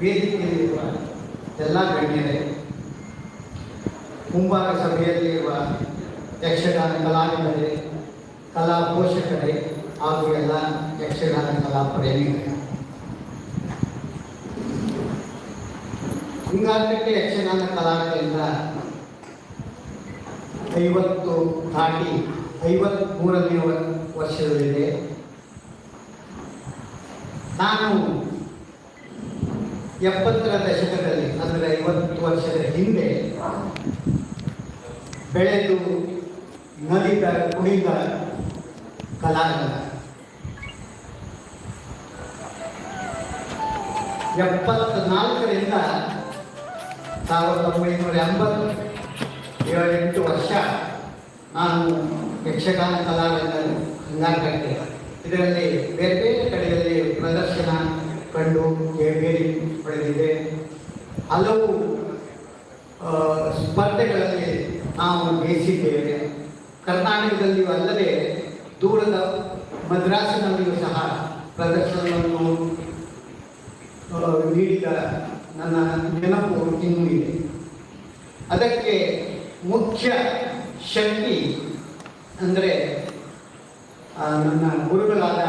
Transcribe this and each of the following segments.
ವೇದಿಕೆಯಲ್ಲಿರುವ ಎಲ್ಲ ಗಣ್ಯರೇ, ಮುಂಭಾಗ ಸಭೆಯಲ್ಲಿರುವ ಯಕ್ಷಗಾನ ಕಲಾವಿದರೇ, ಕಲಾ ಪೋಷಕರೇ ಹಾಗೂ ಎಲ್ಲ ಯಕ್ಷಗಾನ ಕಲಾ ಪ್ರೇಮಿಗಳೇ. ಹಿಂಗಾಟಕ್ಕೆ ಯಕ್ಷಗಾನ ಕಲಾವಿದರಿಂದ ಐವತ್ತು ದಾಟಿ ಐವತ್ಮೂರನೇ ವರ್ಷದಲ್ಲಿದೆ. ನಾನು ಎಪ್ಪತ್ತರ ದಶಕದಲ್ಲಿ ಅಂದರೆ ಐವತ್ತು ವರ್ಷದ ಹಿಂದೆ, ಬೆಳೆದು ನಲಿದ ಕುಣಿದ ಎಪ್ಪತ್ತ ಎಪ್ಪತ್ನಾಲ್ಕರಿಂದ ಸಾವಿರದ ಒಂಬೈನೂರ ಎಂಬತ್ತು ಏಳೆಂಟು ವರ್ಷ ನಾನು ಯಕ್ಷಗಾನ ಕಲಾವಿದ ಹಂಗಾಗಿ ಇದರಲ್ಲಿ ಬೇರೆ ಬೇರೆ ಕಡೆಯಲ್ಲಿ ಪ್ರದರ್ಶನ ಕಂಡು ಬೇರೆ ಪಡೆದಿದೆ. ಹಲವು ಸ್ಪರ್ಧೆಗಳಲ್ಲಿ ನಾವು ಬೇಯಿಸಿದ್ದೇವೆ ಕರ್ನಾಟಕದಲ್ಲಿಯೂ ಅಲ್ಲದೆ ದೂರದ ಮದ್ರಾಸಿನಲ್ಲಿಯೂ ಸಹ ಪ್ರದರ್ಶನವನ್ನು ನೀಡಿದ ನನ್ನ ನೆನಪು ಇನ್ನೂ ಇದೆ. ಅದಕ್ಕೆ ಮುಖ್ಯ ಶಕ್ತಿ ಅಂದರೆ ನನ್ನ ಗುರುಗಳಾದ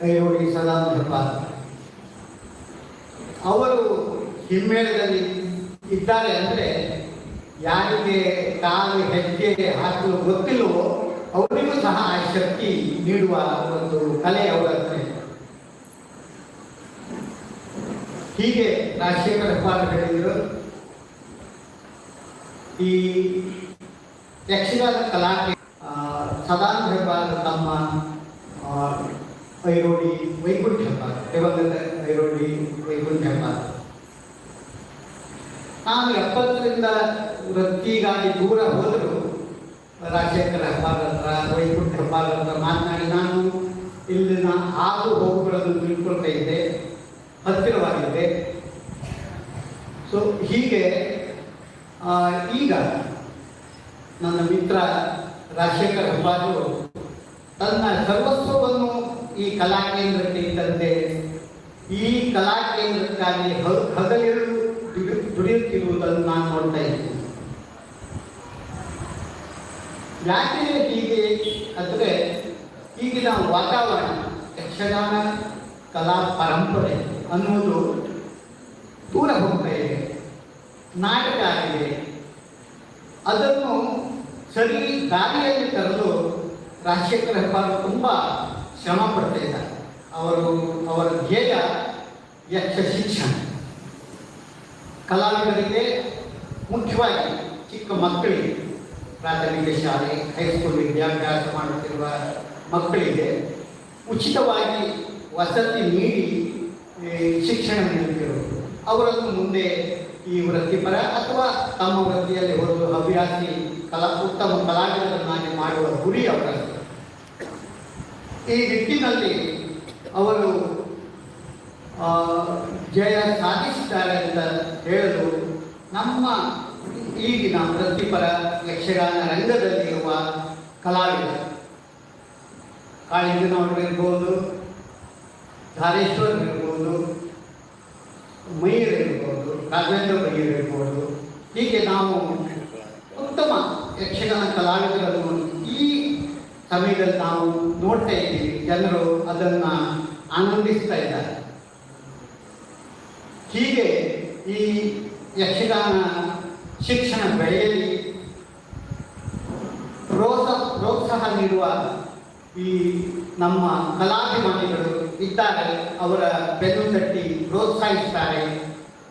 ಕೈಯೋಡಿ ಸದಾನಂದಪ್ಪ ಅವರು ಹಿಮ್ಮೇಳದಲ್ಲಿ ಇದ್ದಾರೆ ಅಂದರೆ ಯಾರಿಗೆ ತಾನು ಹೆಜ್ಜೆ ಹಾಕಲು ಗೊತ್ತಿಲ್ಲವೋ ಅವರಿಗೂ ಸಹ ಆ ಶಕ್ತಿ ನೀಡುವ ಒಂದು ಕಲೆ ಅವರ. ಹೀಗೆ ರಾಜಶೇಖರ ಹೆಬ್ಬಾರ್ ಹೇಳಿದರು ಈ ಯಕ್ಷಗಾನ ಕಲಾಕೆ ಸದಾನಂದ ಹೆಬ್ಬಾರ್ ತಮ್ಮ ಐರೋಡಿ ವೈಕುಂಠ ದಿವಂಗತ ಐರೋಡಿ ವೈಕುಂಠ ಹೆಬ್ಬಾರ್ ನಾನು ಎಪ್ಪತ್ತರಿಂದ ವೃತ್ತಿಗಾಗಿ ದೂರ ಹೋದರು ರಾಜಶೇಖರ ಹೆಬ್ಬಾರ್ ಹತ್ರ ವೈಕುಂಠ ಹೆಬ್ಬಾರ್ ಹತ್ರ ಮಾತನಾಡಿ, ನಾನು ಇಲ್ಲಿನ ಆಗು ಹೋಗುಗಳನ್ನು ತಿಳ್ಕೊಳ್ತಾ ಇದ್ದೆ ಹತ್ತಿರವಾಗಿದೆ ಸೊ ಹೀಗೆ ಈಗ ನನ್ನ ಮಿತ್ರ ರಾಜಶೇಖರ ಹೆಬ್ಬಾರು ತನ್ನ ಸರ್ವಸ್ವವನ್ನು ಈ ಕಲಾ ಕೇಂದ್ರಕ್ಕೆ ಇದ್ದಂತೆ ಈ ಕಲಾ ಕೇಂದ್ರಕ್ಕಾಗಿ ಹ- ಹಗಲಿರುಳು ದುಡಿ- ದುಡಿಯುತ್ತಿರುವುದನ್ನು ನಾನು ನೋಡ್ತಾ ಇದ್ದೀನಿ. ಯಾಕೆ ಹೀಗೆ ಅಂದರೆ ಈಗಿನ ವಾತಾವರಣ, ಯಕ್ಷಗಾನ, ಕಲಾ ಪರಂಪರೆ ಅನ್ನೋದು ದೂರ ಹೋಗ್ತಾ ಇದೆ. ನಾಟಕ ಆಗಿದೆ. ಅದನ್ನು ಸರಿ ದಾರಿಯಲ್ಲಿ ತರಲು ರಾಜಶೇಖರ ಹೆಬ್ಬಾರ್ ತುಂಬ ಶ್ರಮ ಪಡ್ತಾ ಇದ್ದಾರೆ ಅವರು, ಅವರ ಧ್ಯೇಯ ಯಕ್ಷ ಶಿಕ್ಷಣ. ಕಲಾವಿದರಿಗೆ ಮುಖ್ಯವಾಗಿ ಚಿಕ್ಕ ಮಕ್ಕಳಿಗೆ ಪ್ರಾಥಮಿಕ ಶಾಲೆ, ಹೈಸ್ಕೂಲ್ ವಿದ್ಯಾಭ್ಯಾಸ ಮಾಡುತ್ತಿರುವ ಮಕ್ಕಳಿಗೆ ಉಚಿತವಾಗಿ ವಸತಿ ನೀಡಿ ಶಿಕ್ಷಣ ನೀಡುತ್ತಿರುವುದು. ಅವರನ್ನು ಮುಂದೆ ಈ ವೃತ್ತಿಪರ ಅಥವಾ ತಮ್ಮ ವೃತ್ತಿಯಲ್ಲಿ ಒಂದು ಹವ್ಯಾಸಿ ಕಲಾ, ಉತ್ತಮ ಕಲಾವಿದರನ್ನಾಗಿ ಮಾಡುವ ಗುರಿ ಅವರದ್ದು. ಈ ನಿಟ್ಟಿನಲ್ಲಿ ಅವರು ಜಯ ಸಾಧಿಸಿದ್ದಾರೆ ಅಂತ ಹೇಳಲು ನಮ್ಮ ಈಗಿನ ವೃತ್ತಿಪರ ಯಕ್ಷಗಾನ ರಂಗದಲ್ಲಿರುವ ಕಲಾವಿದರು, ಕಾಳಿಂಗನವರು ಇರ್ಬೋದು, ಧಾರೇಶ್ವರ್ ಇರ್ಬೋದು, ಮಯೂರ್ ಇರ್ಬೋದು, ರಾಘವೇಂದ್ರ ಮಯೂರ್ ಇರ್ಬೋದು, ಹೀಗೆ ನಾವು ಉತ್ತಮ ಯಕ್ಷಗಾನ ಕಲಾವಿದರನ್ನು ಸಮಯದಲ್ಲಿ ನಾವು ನೋಡ್ತಾ ಇದ್ದೀವಿ, ಜನರು ಅದನ್ನ ಆನಂದಿಸ್ತಾ ಇದ್ದಾರೆ. ಹೀಗೆ ಈ ಯಕ್ಷಗಾನ ಶಿಕ್ಷಣ ಬೆಳೆಯಲ್ಲಿ ಪ್ರೋತ್ಸಾಹ ಪ್ರೋತ್ಸಾಹ ನೀಡುವ ಈ ನಮ್ಮ ಕಲಾಭಿಮಾನಿಗಳು ಇದ್ದಾರೆ, ಅವರ ಬೆನ್ನು ತಟ್ಟಿ ಪ್ರೋತ್ಸಾಹಿಸ್ತಾರೆ,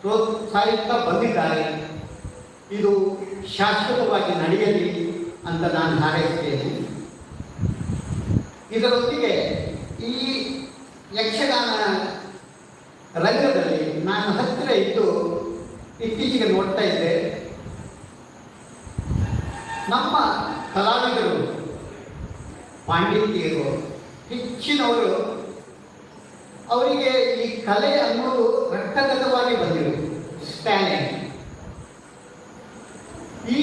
ಪ್ರೋತ್ಸಾಹಿಸ್ತಾ ಬಂದಿದ್ದಾರೆ. ಇದು ಶಾಶ್ವತವಾಗಿ ನಡೆಯಲಿ ಅಂತ ನಾನು ಹಾರೈಸ್ತೇನೆ ಇದರೊಂದಿಗೆ ಈ ಯಕ್ಷಗಾನ ರಂಗದಲ್ಲಿ ನಾನು ಹತ್ತಿರ ಇದ್ದು ಇತ್ತೀಚೆಗೆ ನೋಡ್ತಾ ಇದ್ದೆ. ನಮ್ಮ ಕಲಾವಿದರು, ಪಾಂಡಿತ್ಯರು, ಹೆಚ್ಚಿನವರು ಅವರಿಗೆ ಈ ಕಲೆ ಅನ್ನೋದು ರಕ್ತಗತವಾಗಿ ಬಂದಿದೆ. ಸ್ಟ್ಯಾಲಿಂಗ್ ಈ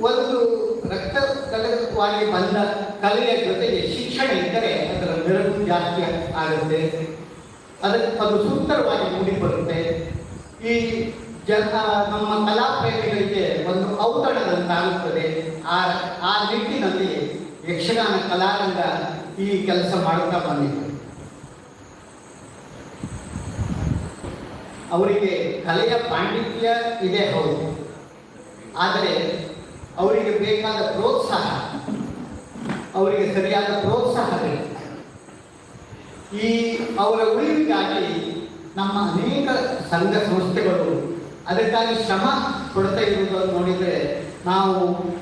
ಒಂದು ರಕ್ತಗತವಾಗಿ ಬಂದ ಕಲೆಯ ಜೊತೆಗೆ ಶಿಕ್ಷಣ ಇದ್ದರೆ ಅದರ ನೆರವು ಜಾಸ್ತಿ ಆಗುತ್ತೆ. ಅದಕ್ಕೆ ಅದು ಸುಂದರವಾಗಿ ಮೂಡಿಬರುತ್ತೆ ಈ ಜನ, ನಮ್ಮ ಕಲಾಪ್ರೇಮಿಗಳಿಗೆ ಒಂದು ಔತಣದಂತಾಗುತ್ತದೆ ಆ ಆ ನಿಟ್ಟಿನಲ್ಲಿ ಯಕ್ಷಗಾನ ಕಲಾರಂಗ ಈ ಕೆಲಸ ಮಾಡುತ್ತಾ ಬಂದಿದೆ. ಅವರಿಗೆ ಕಲೆಯ ಪಾಂಡಿತ್ಯ ಇದೆ ಹೌದು. ಆದರೆ ಅವರಿಗೆ ಬೇಕಾದ ಪ್ರೋತ್ಸಾಹ, ಅವರಿಗೆ ಸರಿಯಾದ ಪ್ರೋತ್ಸಾಹ ಈ ಅವರ ಉಳಿವಿಗಾಗಿ ನಮ್ಮ ಅನೇಕ ಸಂಘ ಸಂಸ್ಥೆಗಳು ಅದಕ್ಕಾಗಿ ಶ್ರಮ ಕೊಡ್ತಾ ಇರುವುದನ್ನು ನೋಡಿದರೆ ನಾವು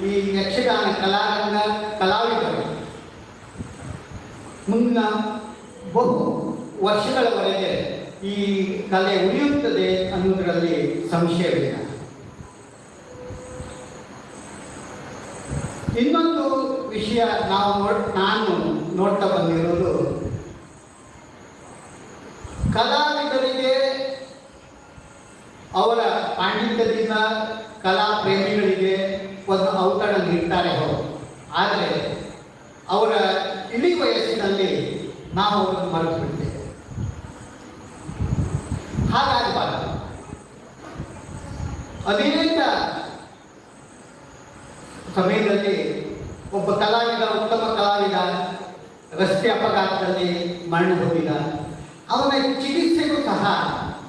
ಈ ಯಕ್ಷಗಾನ ಕಲಾರಂಗ ಕಲಾವಿದರು ಮುನ್ನ ಬಹು ವರ್ಷಗಳವರೆಗೆ ಈ ಕಲೆ ಉಳಿಯುತ್ತದೆ ಅನ್ನೋದರಲ್ಲಿ ಸಂಶಯವಿಲ್ಲ. ಇನ್ನೊಂದು ವಿಷಯ ನಾವು ನಾನು ನೋಡ್ತಾ ಬಂದಿರೋದು ಕಲಾವಿದರಿಗೆ ಅವರ ಪಾಂಡಿತ್ಯದಿಂದ ಕಲಾ ಪ್ರೇಮಿಗಳಿಗೆ ಒಂದು ಔತಣ ನೀಡ್ತಾರೆ ಅವರು. ಆದರೆ ಅವರ ಇಳಿ ವಯಸ್ಸಿನಲ್ಲಿ ನಾವು ಅವರನ್ನು ಮರೆತು ಬಿಡ್ತೇವೆ ಹಾಗಾಗಬಾರದು ಅನೇಕ ಸಮಯದಲ್ಲಿ ಒಬ್ಬ ಕಲಾವಿದ, ಉತ್ತಮ ಕಲಾವಿದ, ರಸ್ತೆ ಅಪಘಾತದಲ್ಲಿ ಮರಣ ಹೊಂದಿದ ಅವನ ಚಿಕಿತ್ಸೆಗೂ ಸಹ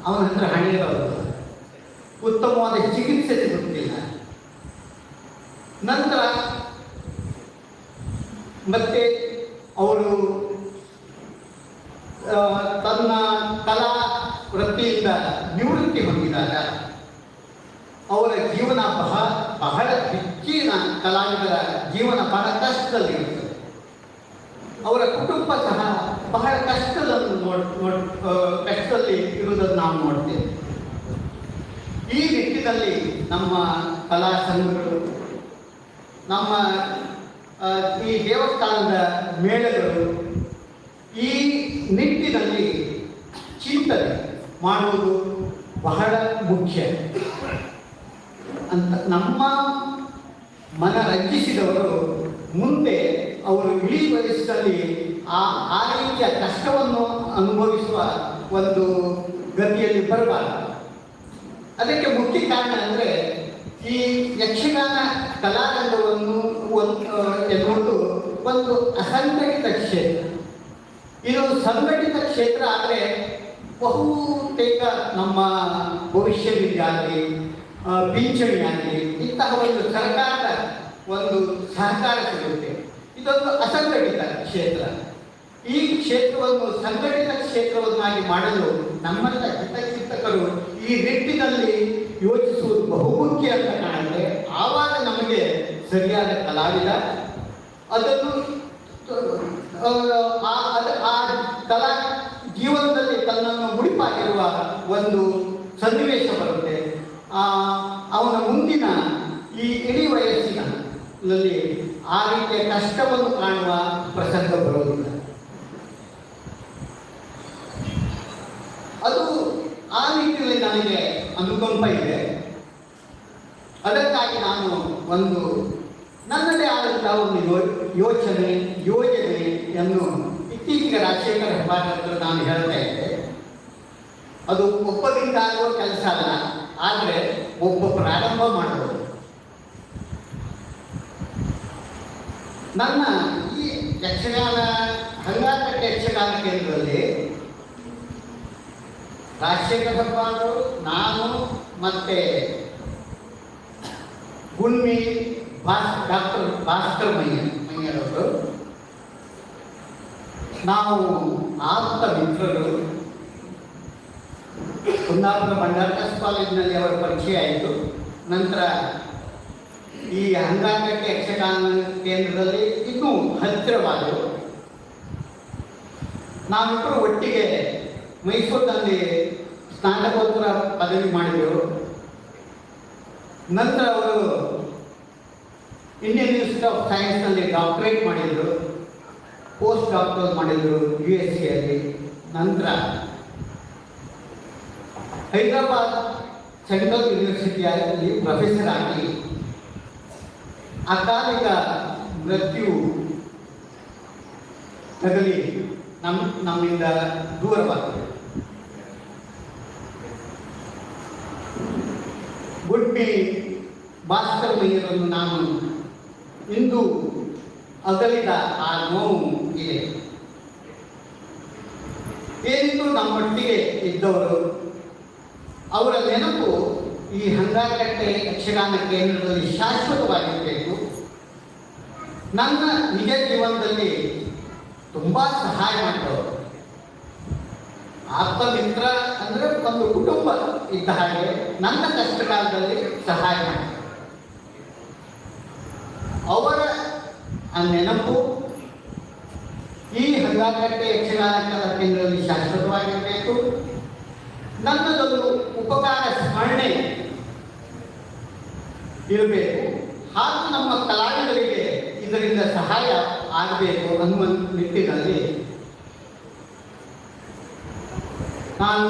ಅವನ ಹತ್ರ ಉತ್ತಮವಾದ ಚಿಕಿತ್ಸೆ ಸಿಗುತ್ತಿಲ್ಲ. ನಂತರ ಮತ್ತೆ ಅವರು ತನ್ನ ಕಲಾ ವೃತ್ತಿಯಿಂದ ನಿವೃತ್ತಿ ಹೊಂದಿದಾಗ ಅವರ ಜೀವನ ಬಹಳ ಬಹಳ ಹೆಚ್ಚಿನ ಕಲಾವಿದರ ಜೀವನ ಬಹಳ ಕಷ್ಟದಲ್ಲಿರುತ್ತದೆ ಅವರ ಕುಟುಂಬ ಸಹ ಬಹಳ ಕಷ್ಟದಲ್ಲಿ ನೋಡ್ ಕಷ್ಟದಲ್ಲಿ ಇರುವುದನ್ನು ನಾವು ನೋಡ್ತೇವೆ. ಈ ನಿಟ್ಟಿನಲ್ಲಿ ನಮ್ಮ ಕಲಾ ಸಂಘಗಳು, ನಮ್ಮ ಈ ದೇವಸ್ಥಾನದ ಮೇಳಗಳು ಈ ನಿಟ್ಟಿನಲ್ಲಿ ಚಿಂತನೆ ಮಾಡುವುದು ಬಹಳ ಮುಖ್ಯ. ಅಂತ ನಮ್ಮ ಮನ ರಂಜಿಸಿದವರು ಮುಂದೆ ಅವರು ಇಡೀ ವಯಸ್ಸಲ್ಲಿ ಆ ಆ ರೀತಿಯ ಕಷ್ಟವನ್ನು ಅನುಭವಿಸುವ ಒಂದು ಗತಿಯಲ್ಲಿ ಬರಬಾರದು. ಅದಕ್ಕೆ ಮುಖ್ಯ ಕಾರಣ ಅಂದರೆ ಈ ಯಕ್ಷಗಾನ ಕಲಾರಂಗವನ್ನು ಎನ್ನುವುದು ಒಂದು ಅಸಂಘಟಿತ ಕ್ಷೇತ್ರ. ಇದು ಸಂಘಟಿತ ಕ್ಷೇತ್ರ ಆದರೆ ಬಹುತೇಕ ನಮ್ಮ ಭವಿಷ್ಯದಿಂದಾಗಲಿ ಪಿಂಚಣಿ ಆಗಲಿ ಇಂತಹ ಒಂದು ಸರ್ಕಾರದ ಒಂದು ಸಹಕಾರ ಸಿಗುತ್ತೆ. ಇದೊಂದು ಅಸಂಘಟಿತ ಕ್ಷೇತ್ರ. ಈ ಕ್ಷೇತ್ರವನ್ನು ಸಂಘಟಿತ ಕ್ಷೇತ್ರವನ್ನಾಗಿ ಮಾಡಲು ನಮ್ಮಲ್ಲ ಹಿತಚಿಂತಕರು ಈ ನಿಟ್ಟಿನಲ್ಲಿ ಯೋಚಿಸುವುದು ಬಹುಮುಖ್ಯ ಅಂತ ಕಾಣುತ್ತೆ. ಆವಾಗ ನಮಗೆ ಸರಿಯಾದ ಕಲಾವಿದ ಅದನ್ನು ಆ, ಕಲಾ ಜೀವನದಲ್ಲಿ ತನ್ನನ್ನು ಮುಡಿಪಾಗಿರುವ ಒಂದು ಸನ್ನಿವೇಶ ಬರುತ್ತೆ. ಅವನ ಮುಂದಿನ ಈ ಇಡೀ ವಯಸ್ಸಿನಲ್ಲಿ ಆ ರೀತಿಯ ಕಷ್ಟವನ್ನು ಕಾಣುವ ಪ್ರಸಂಗ ಬರೋದಿಲ್ಲ. ಅದು ಆ ರೀತಿಯಲ್ಲಿ ನನಗೆ ಅನುಕಂಪ ಇದೆ. ಅದಕ್ಕಾಗಿ ನಾನು ಒಂದು ನನ್ನದೇ ಆದಂತಹ ಒಂದು ಯೋ- ಯೋಚನೆ ಯೋಜನೆಯನ್ನು ಇತ್ತೀಚೆಗೆ ರಾಜಶೇಖರ ಹೆಬ್ಬಾರ್ ಹತ್ರ ನಾನು ಹೇಳ್ತಾ ಇದ್ದೆ. ಅದು ಆಗುವ ಕೆಲಸ ಅಲ್ಲ. ಆದರೆ ಒಬ್ಬ ಪ್ರಾರಂಭ ಮಾಡಬಹುದು ನನ್ನ ಈ ಯಕ್ಷಗಾನ ಹಂಗಾಕಟ್ಟೆ ಯಕ್ಷಗಾನ ಕೇಂದ್ರದಲ್ಲಿ ರಾಜಶೇಖರ ಅವರು, ನಾನು ಮತ್ತೆ ಗುಣ್ಮಿ ಭಾಸ್, ಡಾಕ್ಟರ್ ಭಾಸ್ಕರ್ ಮಯ್ಯ, ಮಯ್ಯರವರು. ನಾವು ಆಪ್ತ ಮಿತ್ರರು. ಕುಂದಾಪುರ ಬಂಡಾರ್ಕಸ್ ಕಾಲೇಜಿನಲ್ಲಿ ಅವರ ಪರಿಚಯ ಆಯಿತು. ನಂತರ ಈ ಹಂಗಾಕಟ್ಟೆ ಯಕ್ಷಗಾನ ಕೇಂದ್ರದಲ್ಲಿ ಇನ್ನೂ ಹತ್ತಿರವಾದರು ನಾವಿಬ್ಬರು ಒಟ್ಟಿಗೆ ಮೈಸೂರಿನಲ್ಲಿ ಸ್ನಾತಕೋತ್ತರ ಪದವಿ ಮಾಡಿದೆವು. ನಂತರ ಅವರು ಇಂಡಿಯನ್ ಇನ್ಸ್ಟಿಟ್ಯೂಟ್ ಆಫ್ ಸೈನ್ಸ್ನಲ್ಲಿ ಡಾಕ್ಟರೇಟ್ ಮಾಡಿದರು. ಪೋಸ್ಟ್ ಡಾಕ್ಟರ್ ಮಾಡಿದರು, ಯು ಎಸ್ ಸಿಯಲ್ಲಿ ನಂತರ ಹೈದರಾಬಾದ್ ಸೆಂಟ್ರಲ್ ಯೂನಿವರ್ಸಿಟಿಯಲ್ಲಿ ಪ್ರೊಫೆಸರ್ ಆಗಿ ಅಕಾಲಿಕ ಮೃತ್ಯು ತಗಲಿ ನಮ್ಮ ನಮ್ಮಿಂದ ದೂರವಾಗಿದೆ. ಗುಡ್ಬಿ ಭಾಸ್ಕರ್ ಮಯ್ಯರನ್ನು ನಾನು ಇಂದು ಅಗಲಿದ ಆ ನೋವು ಇದೆ. ನಮ್ಮ ನಮ್ಮೊಟ್ಟಿಗೆ ಇದ್ದವರು ಅವರ ನೆನಪು ಈ ಹಂಗಾರಕಟ್ಟೆ ಯಕ್ಷಗಾನ ಕೇಂದ್ರದಲ್ಲಿ ಶಾಶ್ವತವಾಗಿರಬೇಕು. ನನ್ನ ನಿಜ ಜೀವನದಲ್ಲಿ ತುಂಬ ಸಹಾಯ ಮಾಡಿದವರು ಆತ್ಮಮಿತ್ರ ಮಿತ್ರ ಅಂದರೆ ಒಂದು ಕುಟುಂಬ ಇದ್ದ ಹಾಗೆ ನನ್ನ ಕಷ್ಟ ಕಾಲದಲ್ಲಿ ಸಹಾಯ ಮಾಡಿ ಅವರ ಆ ನೆನಪು ಈ ಹಂಗಾಕಟ್ಟೆ ಯಕ್ಷಗಾನ ಕಲಾ ಕೇಂದ್ರದಲ್ಲಿ ಶಾಶ್ವತವಾಗಿರಬೇಕು. ನನ್ನದೊಂದು ಉಪಕಾರ ಸ್ಮರಣೆ ಇರಬೇಕು. ಹಾಗೂ ನಮ್ಮ ಕಲಾವಿದರಿಗೆ ಇದರಿಂದ ಸಹಾಯ ಆಗಬೇಕು ಅನ್ನುವ ನಿಟ್ಟಿನಲ್ಲಿ ನಾನು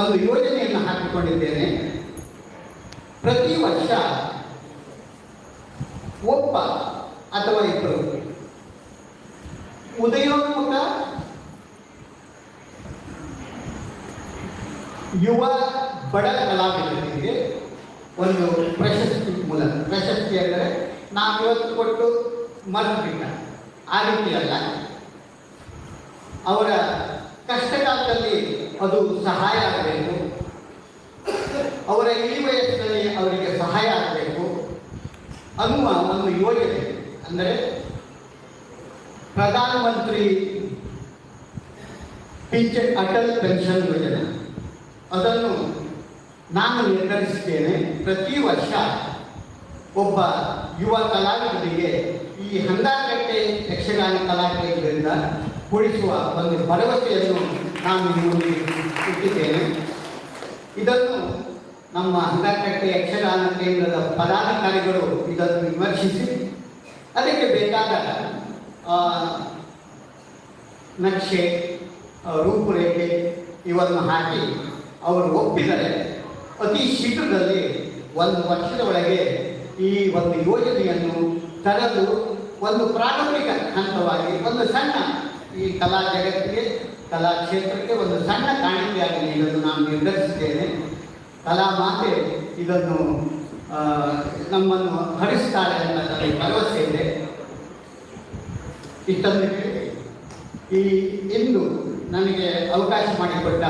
ಒಂದು ಯೋಜನೆಯನ್ನು ಹಾಕಿಕೊಂಡಿದ್ದೇನೆ. ಪ್ರತಿ ವರ್ಷ ಒಬ್ಬ ಅಥವಾ ಇಬ್ಬರು ಉದಯೋನ್ಮುಖ ಯುವ ಬಡ ಕಲಾವಿದರಿಗೆ ಒಂದು ಪ್ರಶಸ್ತಿ ಮೂಲಕ ಪ್ರಶಸ್ತಿ ಅಂದರೆ ನಾವು ಇವತ್ತು ಕೊಟ್ಟು ಮರೆತುಬಿಟ್ಟ ಆ ರೀತಿಯಲ್ಲ. ಅವರ ಕಷ್ಟಕಾಲದಲ್ಲಿ ಅದು ಸಹಾಯ ಆಗಬೇಕು. ಅವರ ಈ ವಯಸ್ಸಿನಲ್ಲಿ ಅವರಿಗೆ ಸಹಾಯ ಆಗಬೇಕು ಅನ್ನುವ ಒಂದು ಯೋಜನೆ. ಅಂದರೆ ಪ್ರಧಾನಮಂತ್ರಿ ಪಿಂಚಣಿ ಅಟಲ್ ಪೆನ್ಷನ್ ಯೋಜನೆ. ಅದನ್ನು ನಾನು ನಿರ್ಧರಿಸಿದ್ದೇನೆ. ಪ್ರತಿ ವರ್ಷ ಒಬ್ಬ ಯುವ ಕಲಾವಿದರಿಗೆ ಈ ಹಂಗಾರಕಟ್ಟೆ ಯಕ್ಷಗಾನ ಕಲಾವಿದರಿಂದ ಕೊಡಿಸುವ ಒಂದು ಭರವಸೆಯನ್ನು ನಾನು ನಿಮಗೆ ಇಟ್ಟಿದ್ದೇನೆ. ಇದನ್ನು ನಮ್ಮ ಹಂಗಾರಕಟ್ಟೆ ಯಕ್ಷಗಾನ ಕೇಂದ್ರದ ಪದಾಧಿಕಾರಿಗಳು ಇದನ್ನು ವಿಮರ್ಶಿಸಿ, ಅದಕ್ಕೆ ಬೇಕಾದ ನಕ್ಷೆ ರೂಪುರೇಖೆ ಇವನ್ನು ಹಾಕಿ ಅವರು ಒಪ್ಪಿದರೆ ಅತಿ ಶೀಘ್ರದಲ್ಲಿ ಒಂದು ವರ್ಷದ ಒಳಗೆ ಈ ಒಂದು ಯೋಜನೆಯನ್ನು ತರಲು ಒಂದು ಪ್ರಾರಂಭಿಕ ಹಂತವಾಗಿ ಒಂದು ಸಣ್ಣ ಈ ಕಲಾ ಜಗತ್ತಿಗೆ, ಕಲಾ ಕ್ಷೇತ್ರಕ್ಕೆ ಒಂದು ಸಣ್ಣ ಕಾಣಿಕೆಯಾಗಿ ನೀಡಲು ನಾನು ನಿರ್ಧರಿಸಿದ್ದೇನೆ. ಕಲಾ ಮಾತೆ ಇದನ್ನು ನಮ್ಮನ್ನು ಹರಿಸ್ತಾಳೆ ಅಂತ ನನಗೆ ಭರವಸೆ ಇದೆ. ಇಷ್ಟೊಂದು ಈ, ಇಂದು ನನಗೆ ಅವಕಾಶ ಮಾಡಿಕೊಟ್ಟ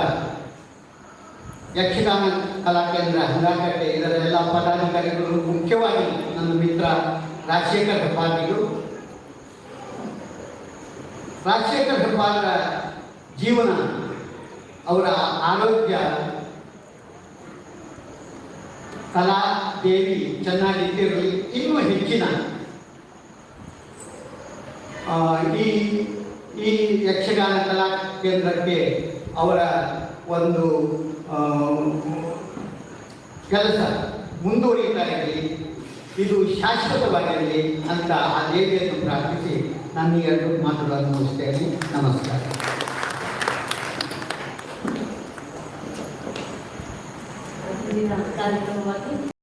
ಯಕ್ಷಗಾನ ಕಲಾ ಕಲಾಕೇಂದ್ರ ಹಂಗಾಕಟ್ಟೆ ಇದರ ಎಲ್ಲ ಪದಾಧಿಕಾರಿಗಳು, ಮುಖ್ಯವಾಗಿ ನನ್ನ ಮಿತ್ರ ರಾಜಶೇಖರ್ ಹೆಬ್ಬಾಲಿಗಳು ರಾಜಶೇಖರ್ ಹೆಬ್ಬಾಲರ ಜೀವನ, ಅವರ ಆರೋಗ್ಯ, ಕಲಾ ದೇವಿ ಚೆನ್ನಾಗಿದ್ದಿರಲಿ ಇನ್ನೂ ಹೆಚ್ಚಿನ ಈ ಈ ಯಕ್ಷಗಾನ ಕಲಾ ಕೇಂದ್ರಕ್ಕೆ ಅವರ ಒಂದು ಕೆಲಸ ಮುಂದುವರಿತಾ ಇರಲಿ ಇದು ಶಾಶ್ವತವಾಗಿರಲಿ ಅಂತ ಆ ದೇವಿಯನ್ನು ಪ್ರಾರ್ಥಿಸಿ ನಾನು ಈ ಎರಡು ಮಾತುಗಳನ್ನು ಮುಗಿಸ್ತೇನೆ ನಮಸ್ಕಾರ. ಕಾರ್ಯಕ್ರಮವಾಗಿ